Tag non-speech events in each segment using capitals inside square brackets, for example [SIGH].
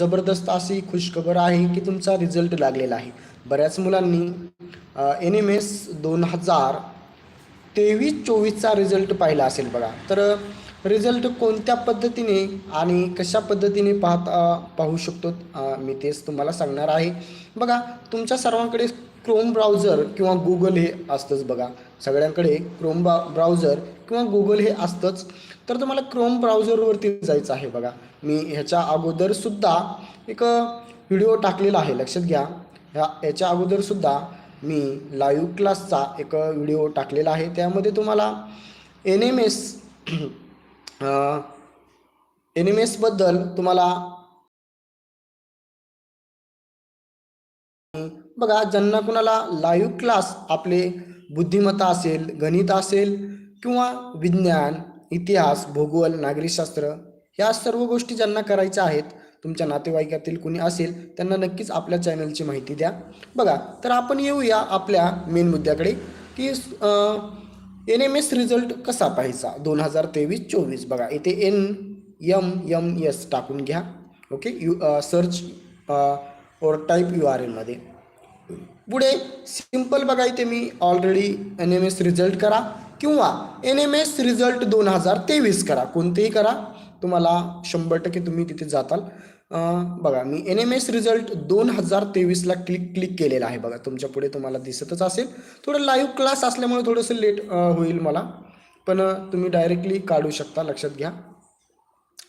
जबरदस्त अशी खुशखबर आहे की तुमचा रिझल्ट लागलेला आहे. बऱ्याच मुलांनी एन एम एस दोन हजार तेवीस चोवीसचा रिझल्ट पाहिला असेल बघा. तर रिझल्ट कोणत्या पद्धतीने आणि कशा पद्धतीने पाहता पाहू शकतो? मी तेच तुम्हाला सांगणार आहे. बघा तुमच्या सर्वांकडे क्रोम ब्राउझर किंवा गुगल हे असतंच बघा. सगळ्यांकडे क्रोम ब्रा ब्राउझर किंवा गुगल हे असतंच. तर तुम्हाला क्रोम ब्राउझरवरती जायचं आहे बघा. मी ह्याच्या अगोदरसुद्धा एक व्हिडिओ टाकलेला आहे. लक्षात घ्या. ह्या याच्या अगोदरसुद्धा मी लाईव्ह क्लासचा एक व्हिडिओ टाकलेला आहे. त्यामध्ये तुम्हाला N M S N M एसबद्दल तुम्हाला बघा ज्यांना कुणाला लाईव्ह क्लास आपले बुद्धिमत्ता असेल गणित असेल किंवा विज्ञान इतिहास भूगोल नागरिकशास्त्र या सर्व गोष्टी ज्यांना करायच्या आहेत तुमच्या नातेवाईकातील कुणी असेल त्यांना नक्कीच आपल्या चॅनलची माहिती द्या. बघा तर आपण येऊया आपल्या मेन मुद्द्याकडे की एन एम एस रिझल्ट कसा पाहायचा? दोन हजार तेवीस चोवीस. बघा इथे एन यम यम एस टाकून घ्या. Okay you search or type U R एलमध्ये पुढे सिंपल बघा इथे मी already N M S result करा किंवा एन एम एस रिझल्ट दोन हजार तेवीस करा. कोणतेही करा. तुम्हाला शंभर टक्के तुम्ही तिथे जाताल. बघा मी एन एम एस रिझल्ट दोन हजार तेवीसला क्लिक क्लिक केलेला आहे बघा. तुमच्यापुढे तुम्हाला दिसतच असेल. थोडं लाईव्ह क्लास असल्यामुळे थोडंसं लेट होईल मला. पण तुम्ही डायरेक्टली काढू शकता लक्षात घ्या.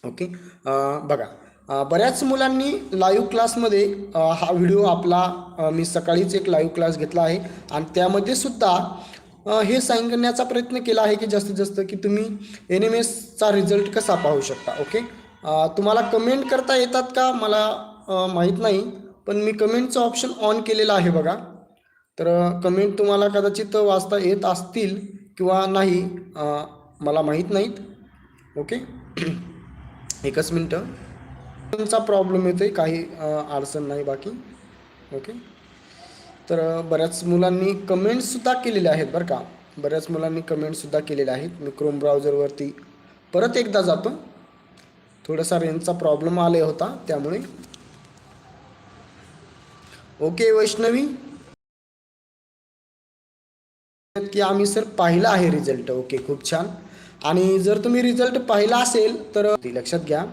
ओके बघा बऱ्याच मुलांनी लाईव्ह क्लासमध्ये हा व्हिडिओ आपला मी सकाळीच एक लाईव्ह क्लास घेतला आहे. आणि त्यामध्ये सुद्धा हे सांगण्याचा प्रयत्न केला आहे की जास्तीत जास्त की तुम्ही एन एम एसचा रिझल्ट कसा पाहू शकता ओके तुम्हाला कमेंट करता येतात का? मला माहीत नाही पण मी कमेंटचं ऑप्शन ऑन केलेलं आहे बघा. तर कमेंट तुम्हाला कदाचित वाचता येत असतील किंवा नाही मला माहीत नाहीत ओके [CLEARS THROAT] एकच मिनटं. तुमचा प्रॉब्लेम येतो आहे काही अडचण नाही बाकी ओके तर बऱ्याच मुलांनी कमेंट्ससुद्धा केलेल्या आहेत बरं का. बऱ्याच मुलांनी कमेंटसुद्धा केलेल्या आहेत. मी क्रोम ब्राउझरवरती परत एकदा जातो. थोडासा रेंजचा प्रॉब्लेम आले होता त्यामुळे. ओके वैष्णवी. की आम्ही सर पाहिला आहे रिझल्ट ओके खूप छान. आणि जर तुम्ही रिझल्ट पाहिला असेल तर लक्षात घ्या.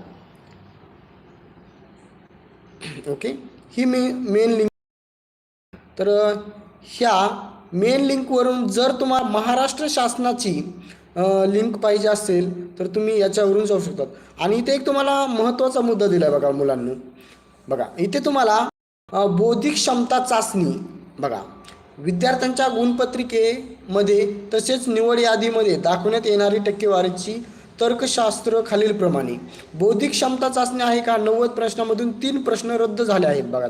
ओके ही मे मेन लिंक तर ह्या मेन लिंकवरून जर तुम्हाला महाराष्ट्र शासनाची लिंक पाहिजे असेल तर तुम्ही याच्यावरून जाऊ शकतात. आणि इथे एक तुम्हाला महत्त्वाचा मुद्दा दिला आहे बघा मुलांनी. बघा इथे तुम्हाला बौद्धिक क्षमता चाचणी बघा. विद्यार्थ्यांच्या गुणपत्रिकेमध्ये तसेच निवड यादीमध्ये दाखवण्यात येणारी टक्केवारीची तर्कशास्त्र खालीलप्रमाणे. बौद्धिक क्षमता चाचणी आहे का? नव्वद प्रश्नामधून तीन प्रश्न रद्द झाले आहेत बघा.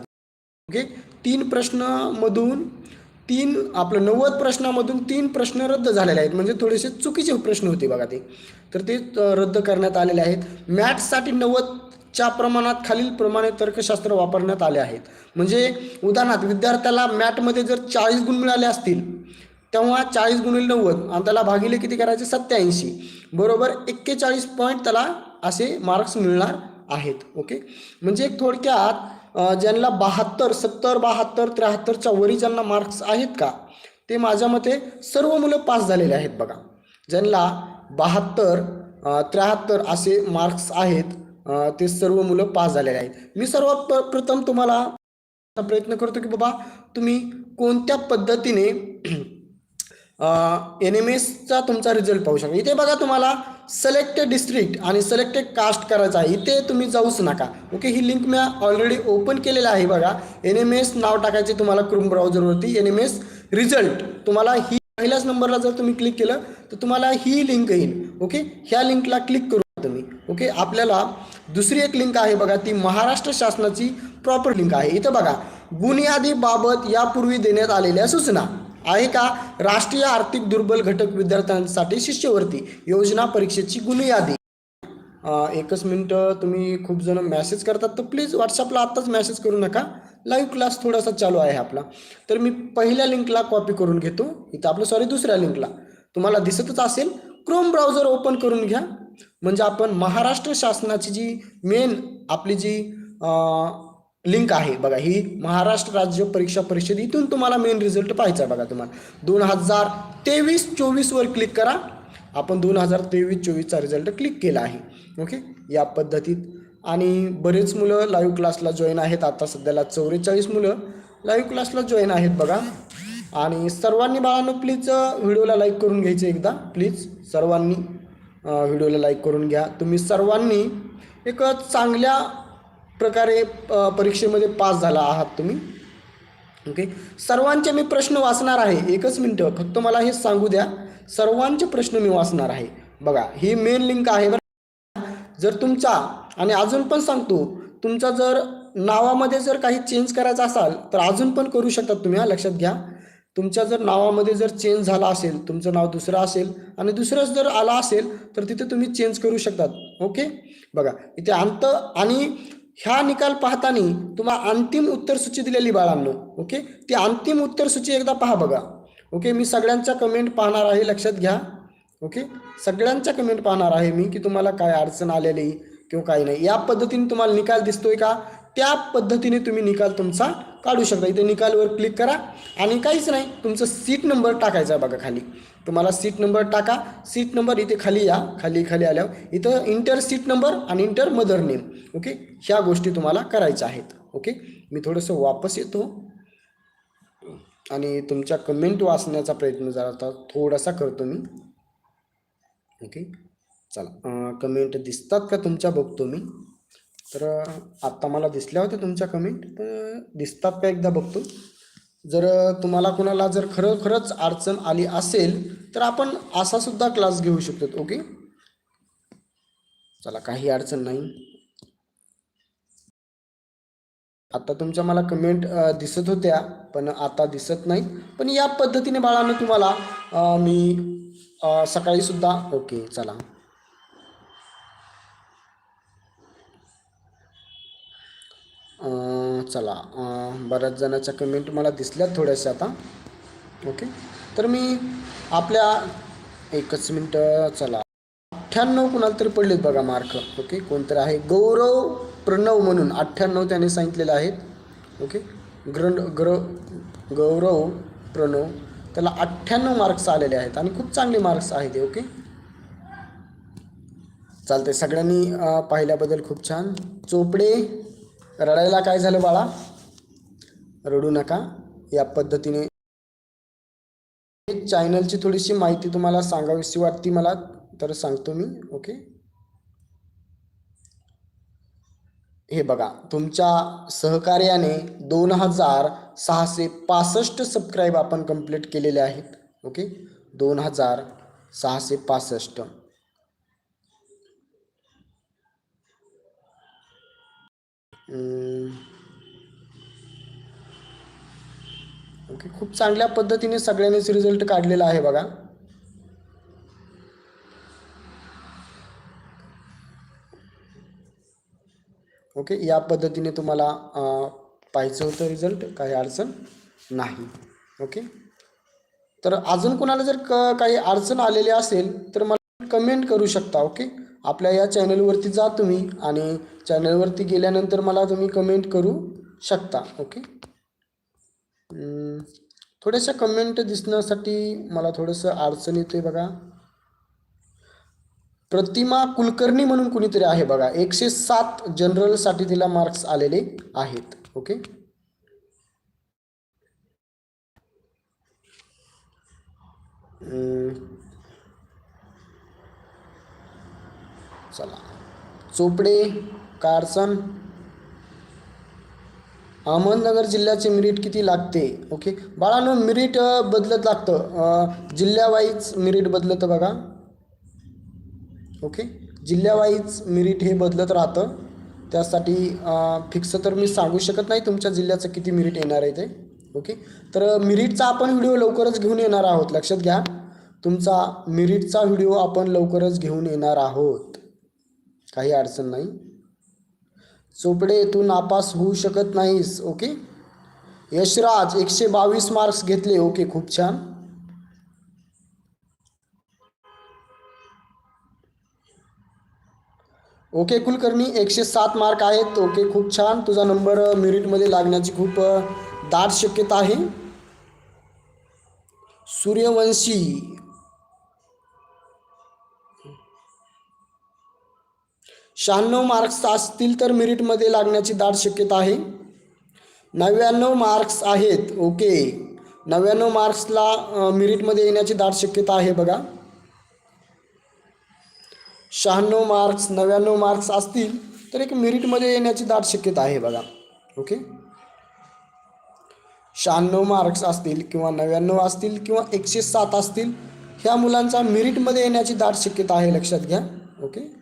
ओके तीन प्रश्नामधून तीन आपलं नव्वद प्रश्नामधून तीन प्रश्न रद्द झालेले आहेत. म्हणजे थोडेसे चुकीचे प्रश्न होते बघा ते. तर ते रद्द करण्यात आलेले आहेत. मॅथ्ससाठी नव्वदच्या प्रमाणात खालील प्रमाणे तर्कशास्त्र वापरण्यात आले आहेत. म्हणजे उदाहरणार्थ विद्यार्थ्याला मॅथमध्ये जर चाळीस गुण मिळाले असतील तेव्हा चाळीस गुणिले नव्वद आणि त्याला भागिले किती करायचे? सत्याऐंशी बरोबर एक्केचाळीस पॉईंट त्याला असे मार्क्स मिळणार आहेत. ओके म्हणजे थोडक्यात ज्यांना बहात्तर सत्तर बहात्तर त्र्याहत्तरच्या वरी ज्यांना मार्क्स आहेत का ते माझ्या मते सर्व मुलं पास झालेले आहेत बघा. ज्यांना बहात्तर त्र्याहत्तर असे मार्क्स आहेत ते सर्व मुलं पास झालेले आहेत. मी सर्वात प्र प्रथम तुम्हाला प्रयत्न करतो की बाबा तुम्ही कोणत्या पद्धतीने एन एम एसचा तुमचा रिझल्ट पाहू शकता. इथे बघा तुम्हाला सिलेक्टेड डिस्ट्रिक्ट आणि सिलेक्टेड कास्ट करायचा आहे. इथे तुम्ही जाऊच नका. ओके ही लिंक मी ऑलरेडी ओपन केलेलं आहे बघा. एन एम एस नाव टाकायचे तुम्हाला क्रूम ब्राउझरवरती एन एम एस रिझल्ट तुम्हाला ही पहिल्याच नंबरला जर तुम्ही क्लिक केलं तर तुम्हाला ही लिंक येईल. ओके ह्या लिंकला क्लिक करू तुम्ही. ओके आपल्याला दुसरी एक लिंक आहे बघा. ती महाराष्ट्र शासनाची प्रॉपर लिंक आहे. इथं बघा. गुणयादीबाबत यापूर्वी देण्यात आलेल्या सूचना. आहे का? राष्ट्रीय आर्थिक दुर्बल घटक विद्यार्थ्यांसाठी शिष्यवृत्ती योजना परीक्षेची गुन्हे यादी एकच मिनटं तुम्ही खूप जण मॅसेज करतात तर प्लीज व्हॉट्सअपला आत्ताच मॅसेज करू नका. लाईव्ह क्लास थोडासा चालू आहे आपला. तर मी पहिल्या लिंकला कॉपी करून घेतो. इथं आपलं सॉरी दुसऱ्या लिंकला तुम्हाला दिसतच असेल क्रोम ब्राउझर ओपन करून घ्या. म्हणजे आपण महाराष्ट्र शासनाची जी मेन आपली जी लिंक आहे. बघा ही महाराष्ट्र राज्य परीक्षा परिषद इथून तुम्हाला मेन रिझल्ट पाहायचा आहे बघा तुम्हाला. दोन हजार तेवीस चोवीसवर क्लिक करा. आपण दोन हजार तेवीस चोवीसचा रिझल्ट क्लिक केला आहे. ओके या पद्धतीत. आणि बरेच मुलं लाईव्ह क्लासला जॉईन आहेत. आता सध्याला चौवेचाळीस मुलं लाईव्ह क्लासला जॉईन आहेत बघा. आणि सर्वांनी बाळांनो प्लीज व्हिडिओला लाईक करून घ्यायचं एकदा. प्लीज सर्वांनी व्हिडिओला लाईक करून घ्या. तुम्ही सर्वांनी एक चांगल्या प्रकारे परीक्षेमध्ये पास झाला आहात तुम्ही. ओके? सर्वांचे मी प्रश्न वाचणार आहे. एकच मिनटं फक्त मला हे सांगू द्या. सर्वांचे प्रश्न मी वाचणार आहे. बघा ही मेन लिंक आहे बरं जर तुमचा आणि अजून पण सांगतो तुमचा जर नावामध्ये जर काही चेंज करायचा असाल तर अजून पण करू शकतात तुम्ही हा लक्षात घ्या. तुमच्या जर नावामध्ये जर चेंज झाला असेल तुमचं नाव दुसरं असेल आणि दुसरंच जर आला असेल तर तिथे तुम्ही चेंज करू शकतात. ओके? बघा इथे अंत आणि ह्या निकाल पाहताना तुम्हाला अंतिम उत्तर सूची दिलेली बाळांनो ओके ती अंतिम उत्तर सूची एकदा पहा बघा. ओके मी सगळ्यांच्या कमेंट पाहणार आहे लक्षात घ्या. ओके सगळ्यांच्या कमेंट पाहणार आहे मी की तुम्हाला काय अडचण आलेली किंवा काही नाही. या पद्धतीने तुम्हाला निकाल दिसतोय का? त्या पद्धतीने तुम्ही निकाल तुमचा काढू शकता. इथे निकालवर क्लिक करा आणि काहीच नाही तुमचं सीट नंबर टाकायचा आहे बघा खाली. तुम्हाला सीट नंबर टाका. सीट नंबर इथे खाली या. खाली खाली आल्यावर इथं इंटर सीट नंबर आणि इंटर मदर नेम ओके ह्या गोष्टी तुम्हाला करायच्या आहेत. ओके मी थोडंसं वापस येतो. आणि तुमच्या कमेंट वाचण्याचा प्रयत्न जरा थोडासा करतो मी. ओके चला. कमेंट दिसतात का तुमच्या? बघतो मी. तर आत्ता मला दिसल्या होत्या तुमच्या कमेंट पण दिसतात का एकदा बघतो. जर तुम्हाला कोणाला जर खरोखरच अडचण आली असेल तर आपण असा सुद्धा क्लास घेऊ शकतो ओके चला काही अडचण नाही. आता तुमच्या मला कमेंट दिसत होत्या पण आता दिसत नाही पण या पद्धतीने बाळांनो तुम्हाला मी सकाळी सुद्धा ओके चला. चला बऱ्याच जणाच्या कमेंट मला दिसल्यात थोड्याशा आता. ओके तर मी आपल्या एकच मिनटं चला. अठ्ठ्याण्णव कुणाला तरी पडलेत बघा मार्क ओके कोणतरी आहे? गौरव प्रणव म्हणून अठ्ठ्याण्णव त्याने सांगितलेलं आहेत ओके ग्र ग्र गौरव प्रणव. त्याला अठ्ठ्याण्णव मार्क्स आलेले आहेत आणि खूप चांगले मार्क्स आहेत ओके चालते सगळ्यांनी पाहिल्याबद्दल खूप छान. चोपडे रडायला काय झालं बाळा? रडू नका. या पद्धतीने चॅनलची थोडीशी माहिती तुम्हाला सांगावीशी वाटती मला तर सांगतो मी ओके हे बघा तुमच्या सहकार्याने दोन हजार सहाशे पासष्ट सबस्क्राईब आपण कंप्लीट केलेले आहेत ओके दोन हजार सहाशे पासष्ट. ओके खूप चांगल्या पद्धतीने सगळ्यांनीच रिझल्ट काढलेला आहे बघा. ओके या पद्धतीने तुम्हाला पाहिजे होतं रिझल्ट काही अडचण नाही. ओके? तर अजून कोणाला जर क काही अडचण आलेली असेल तर मला कमेंट करू शकता ओके? आपल्या या चॅनलवरती जा तुम्ही आणि चॅनलवरती गेल्यानंतर मला तुम्ही कमेंट करू शकता ओके थोड्याशा कमेंट दिसण्यासाठी मला थोडंसं अडचण येते बघा. प्रतिमा कुलकर्णी म्हणून कुणीतरी आहे बघा. एकशे सात जनरलसाठी तिला मार्क्स आलेले आहेत ओके हम्म. चला. चोपडे कारसन. अहमदनगर जिल्ह्याचे मिरिट किती लागते? ओके बाळानो मिरिट बदलत लागतं. जिल्ह्यावाईज मिरिट बदलतं बघा. ओके जिल्ह्यावाईज मिरिट हे बदलत राहतं. त्यासाठी फिक्स तर मी सांगू शकत नाही तुमच्या जिल्ह्याचं किती मिरिट येणार आहे ते. ओके तर मिरिटचा आपण व्हिडिओ लवकरच घेऊन येणार आहोत. लक्षात घ्या. तुमचा मिरिटचा व्हिडिओ आपण लवकरच घेऊन येणार आहोत. काही अडचण नाही. चोपडे तू नापास होऊ शकत नाहीस ओके? यशराज एकशे बावीस मार्क्स घेतले ओके खूप छान. ओके कुलकर्णी एकशे सात मार्क आहेत ओके खूप छान. तुझा नंबर मेरिटमध्ये लागण्याची खूप दाट शक्यता आहे. सूर्यवंशी शहाण्णव मार्क्स असतील तर मेरिटमध्ये लागण्याची दाट शक्यता आहे. नव्याण्णव मार्क्स आहेत ओके. नव्याण्णव मार्क्सला मेरिटमध्ये येण्याची दाट शक्यता आहे बघा. शहाण्णव मार्क्स नव्याण्णव मार्क्स असतील तर एक मेरिटमध्ये येण्याची दाट शक्यता आहे बघा ओके. शहाण्णव मार्क्स असतील किंवा नव्याण्णव असतील किंवा एकशे सात असतील ह्या मुलांचा मेरिटमध्ये येण्याची दाट शक्यता आहे लक्षात घ्या ओके.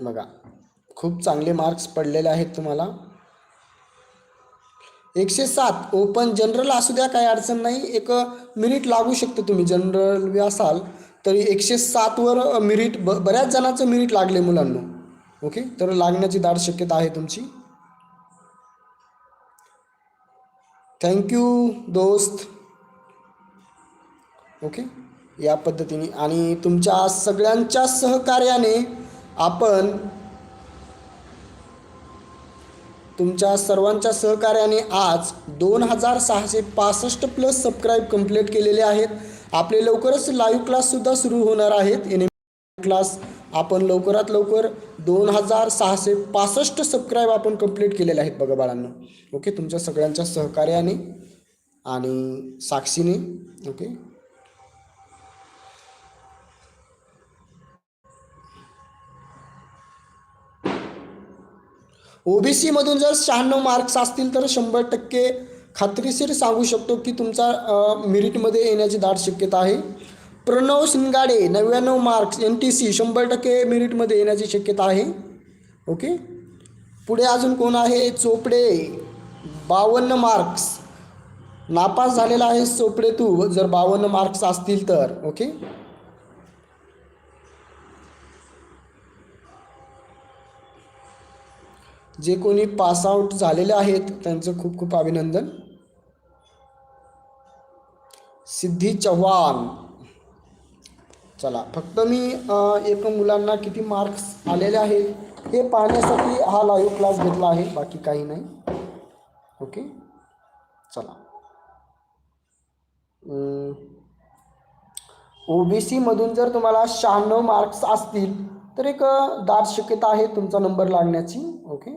बघा खूप चांगले मार्क्स पडलेले आहेत तुम्हाला. एकशे सात ओपन जनरल असू द्या काही अडचण नाही. एक मिनिट लागू शकतो तुम्ही. जनरल बी असाल तरी एकशे सातवर मिरिट ब बऱ्याच जणांचं मिरिट लागले मुलांना. ओके तर लागण्याची दाट शक्यता आहे तुमची. थँक्यू दोस्त. ओके या पद्धतीने. आणि तुमच्या सगळ्यांच्या सहकार्याने आपण तुमच्या सर्वांच्या सहकार्याने आज दोन हजार सहाशे पासष्ट प्लस सबस्क्राईब कंप्लीट केलेले आहेत. आपले लवकरच लाईव्ह क्लाससुद्धा सुरू होणार आहेत. एन एम क्लास आपण लवकरात लवकर दोन हजार सहाशे पासष्ट सबस्क्राईब आपण कंप्लीट केलेले आहेत बघा बाळांनो. ओके तुमच्या सगळ्यांच्या सहकार्याने आणि साक्षीने. ओके ओ बी सीमधून जर शहाण्णव मार्क्स असतील तर शंभर टक्के खात्रीशीर सांगू शकतो की तुमचा मेरिटमध्ये येण्याची दाट शक्यता आहे. प्रणव शिंगाडे नव्याण्णव मार्क्स एन टी सी शंभर टक्के मेरिटमध्ये येण्याची शक्यता आहे. ओके? पुढे अजून कोण आहे? चोपडे बावन्न मार्क्स. नापास झालेला आहे चोपडे तू जर बावन्न मार्क्स असतील तर. ओके? जे कोणी पासआउट झालेले आहेत त्यांचं खूप खूप अभिनंदन. सिद्धी चव्हाण. चला फक्त मी एक मुलांना किती मार्क्स आलेले आहेत हे पाहण्यासाठी हा लाईव्ह क्लास घेतला आहे बाकी काही नाही. ओके चला. ओ बी सीमधून जर तुम्हाला शहाण्णव मार्क्स असतील तर एक दाट शक्यता आहे तुमचा नंबर लागण्याची. ओके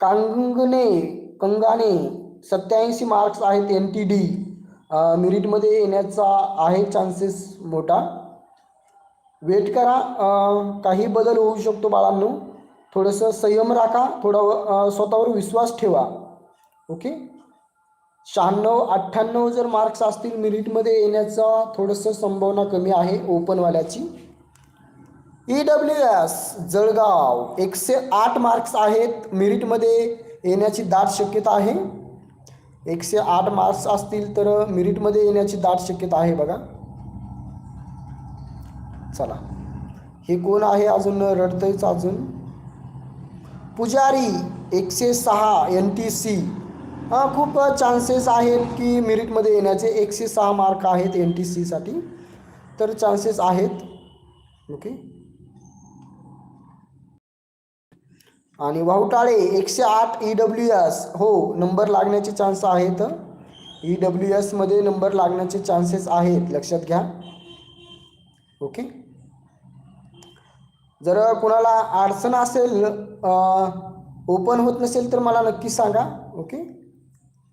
कांगणे कंगाने सत्याऐंशी मार्क्स आहेत एन टी डी मेरिटमध्ये येण्याचा आहे चान्सेस मोठा. वेट करा. काही बदल होऊ शकतो बाळांनो. थोडंसं संयम राखा. थोडा स्वतःवर विश्वास ठेवा. ओके शहाण्णव अठ्ठ्याण्णव जर मार्क्स असतील मेरिटमध्ये येण्याचा थोडंसं संभावना कमी आहे ओपनवाल्याची ई डब्ल्यू एस जळगाव एकशे आठ मार्क्स आहेत. मेरिटमध्ये येण्याची दाट शक्यता आहे. एकशे आठ मार्क्स असतील तर मेरिटमध्ये येण्याची दाट शक्यता आहे बघा. चला. हे कोण आहे अजून? रडतंयच अजून. पुजारी एकशे सहा एन टी सी हां खूप चान्सेस आहेत की मेरिटमध्ये येण्याचे एकशे सहा मार्क आहेत एन टी सीसाठी तर चान्सेस आहेत. ओके आणि वाहुटाळे एकशे आठ ई डब्ल्यू एस हो नंबर लागण्याचे चान्स आहेत. ई डब्ल्यू एसमध्ये नंबर लागण्याचे चान्सेस आहेत. लक्षात घ्या. ओके जर कुणाला अडचण असेल ओपन होत नसेल तर मला नक्की सांगा. ओके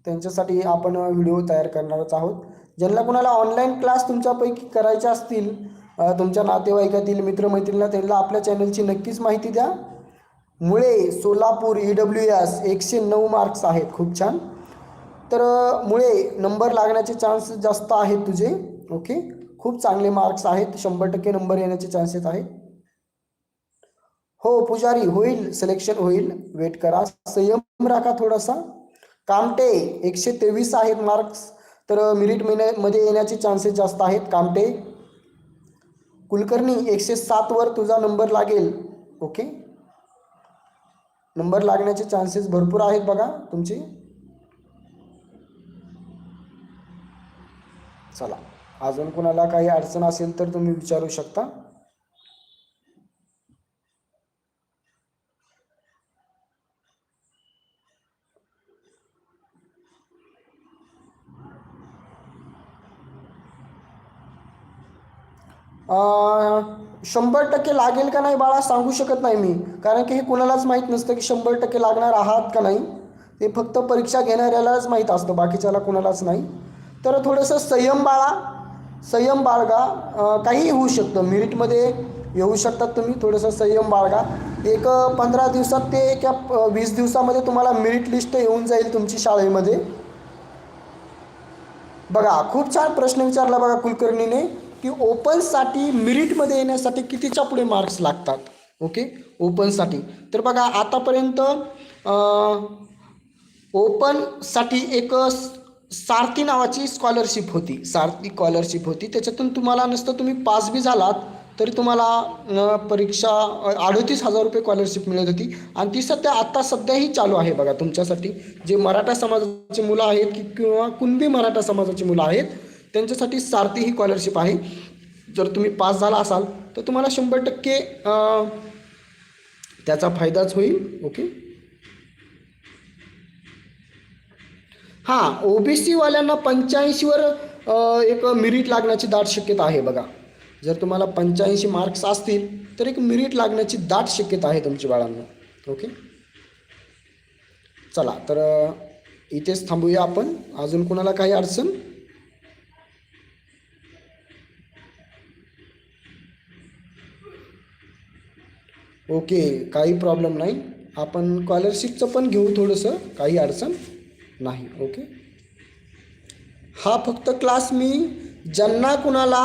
त्यांच्यासाठी आपण व्हिडिओ तयार करणारच आहोत. ज्यांना कुणाला ऑनलाईन क्लास तुमच्यापैकी करायचे असतील तुमच्या नातेवाईकातील मित्रमैत्रिणीला त्यांना आपल्या चॅनलची नक्कीच माहिती द्या. मुळे सोलापूर ई डब्ल्यू एस एकशे नऊ मार्क्स आहेत. खूप छान. तर मुळे नंबर लागण्याचे चान्स जास्त आहेत तुझे. ओके खूप चांगले मार्क्स आहेत. शंभर टक्के नंबर येण्याचे चान्सेस आहेत. हो पुजारी होईल. सिलेक्शन होईल. वेट करा. संयम राखा थोडासा. कामटे एकशे तेवीस आहेत मार्क्स तर मिरिटमध्ये येण्याचे चान्सेस जास्त आहेत. कामटे. कुलकर्णी एकशे सातवर तुझा नंबर लागेल. ओके नंबर लागण्याचे चान्सेस भरपूर आहेत बघा तुमची. चला अजून कुणाला काही अडचण असेल तर तुम्ही विचारू शकता. आ, शंभर टक्के लागेल का नाही बाळा सांगू शकत नाही मी. कारण की हे कुणालाच माहीत नसतं की शंभर टक्के लागणार आहात का नाही. ते फक्त परीक्षा घेणाऱ्यालाच माहीत असतं बाकीच्याला कुणालाच नाही. तर थोडंसं संयम बाळा संयम बाळगा. काहीही होऊ शकतं. मिरिटमध्ये येऊ शकतात तुम्ही. थोडंसं संयम बाळगा. एक पंधरा दिवसात ते एका वीस दिवसामध्ये तुम्हाला मेरिट लिस्ट येऊन जाईल तुमची शाळेमध्ये. बघा खूप छान प्रश्न विचारला बघा कुलकर्णीने. की ओपनसाठी मिरिटमध्ये येण्यासाठी कितीच्या पुढे मार्क्स लागतात? ओके ओपनसाठी तर बघा आतापर्यंत ओपनसाठी एक सारथी नावाची स्कॉलरशिप होती. सारथी स्कॉलरशिप होती. त्याच्यातून तुम्हाला नसतं तुम्ही पास बी झालात तरी तुम्हाला परीक्षा अडतीस हजार रुपये स्कॉलरशिप मिळत होती. आणि ती सध्या आत्ता सध्याही चालू आहे बघा तुमच्यासाठी. जे मराठा समाजाची मुलं आहेत की किंवा कुणबी मराठा समाजाची मुलं आहेत त्यांच्यासाठी सारथी ही स्कॉलरशिप आहे. जर तुम्ही पास झाला असाल तर तुम्हाला शंभर टक्के त्याचा फायदाच होईल. ओके हां ओबीसीवाल्यांना पंच्याऐंशीवर एक मिरिट लागण्याची दाट शक्यता आहे बघा. जर तुम्हाला पंच्याऐंशी मार्क्स असतील तर एक मिरिट लागण्याची दाट शक्यता आहे तुमच्या बाळांना. ओके चला तर इथेच थांबूया आपण. अजून कोणाला काही अडचण? ओके काही प्रॉब्लेम नाही. आपण स्कॉलरशिपचं पण घेऊ थोडंसं काही अडचण नाही ओके? हा फक्त क्लास मी ज्यांना कुणाला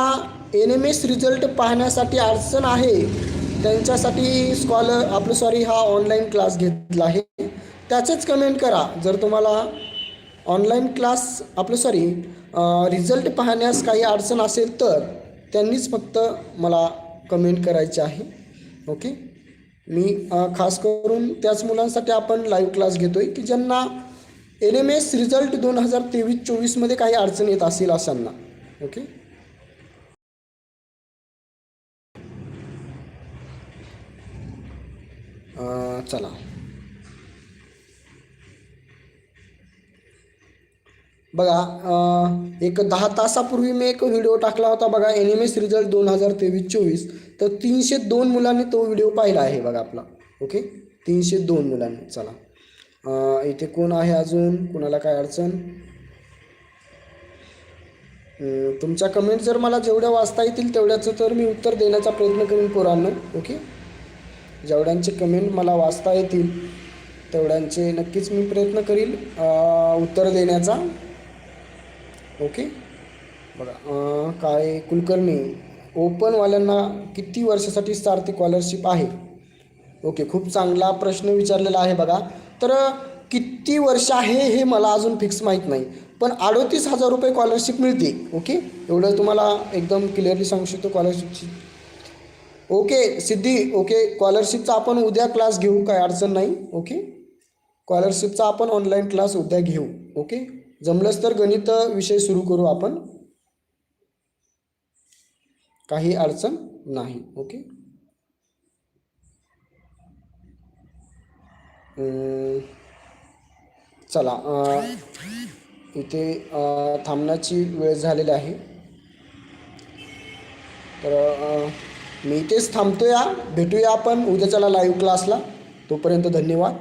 एन एम एस रिझल्ट पाहण्यासाठी अडचण आहे त्यांच्यासाठी स्कॉलर आपलं सॉरी हा ऑनलाईन क्लास घेतला आहे. त्याचेच कमेंट करा. जर तुम्हाला ऑनलाईन क्लास आपलं सॉरी रिझल्ट पाहण्यास काही अडचण असेल तर त्यांनीच फक्त मला कमेंट करायचे आहे ओके? मी खास करून त्याच मुलांसाठी आपण लाईव्ह क्लास घेतो आहे की ज्यांना एन एम एस रिझल्ट दोन हजार तेवीस चोवीसमध्ये काही अडचण येत असेल अशांना. ओके चला. बघा एक दहा तासापूर्वी मी एक व्हिडिओ टाकला होता बघा एन एम एस रिझल्ट दोन हजार तेवीस चोवीस तर तीनशे दोन मुलांनी तो व्हिडिओ पाहिला आहे बघा आपला. ओके तीनशे दोन मुलांनी. चला. इथे कोण आहे अजून? कोणाला काय अडचण? तुमच्या कमेंट जर मला जेवढ्या वाचता येतील तेवढ्याचं तर मी उत्तर देण्याचा प्रयत्न करेन पोरांनो. ओके जेवढ्यांचे कमेंट मला वाचता येतील तेवढ्यांचे नक्कीच मी प्रयत्न करील उत्तर देण्याचा. ओके? बघा काय कुलकर्णी ओपनवाल्यांना किती वर्षासाठी सारथी स्कॉलरशिप आहे? ओके खूप चांगला प्रश्न विचारलेला आहे बघा. तर किती वर्ष आहे हे मला अजून फिक्स माहीत नाही. पण अडोतीस हजार रुपये स्कॉलरशिप मिळते ओके? एवढं तुम्हाला एकदम क्लिअरली सांगू शकतो स्कॉलरशिपची ओके सिद्धी ओके स्कॉलरशिपचा आपण उद्या क्लास घेऊ काय अडचण नाही ओके? स्कॉलरशिपचा आपण ऑनलाईन क्लास उद्या घेऊ ओके? जमलंच तर गणित विषय सुरू करू आपण. काही अडचण नाही ओके? चला इथे थांबण्याची वेळ झालेली आहे. तर मी इथेच थांबतो या भेटूया आपण उद्याच्याला लाईव्ह क्लासला तोपर्यंत धन्यवाद.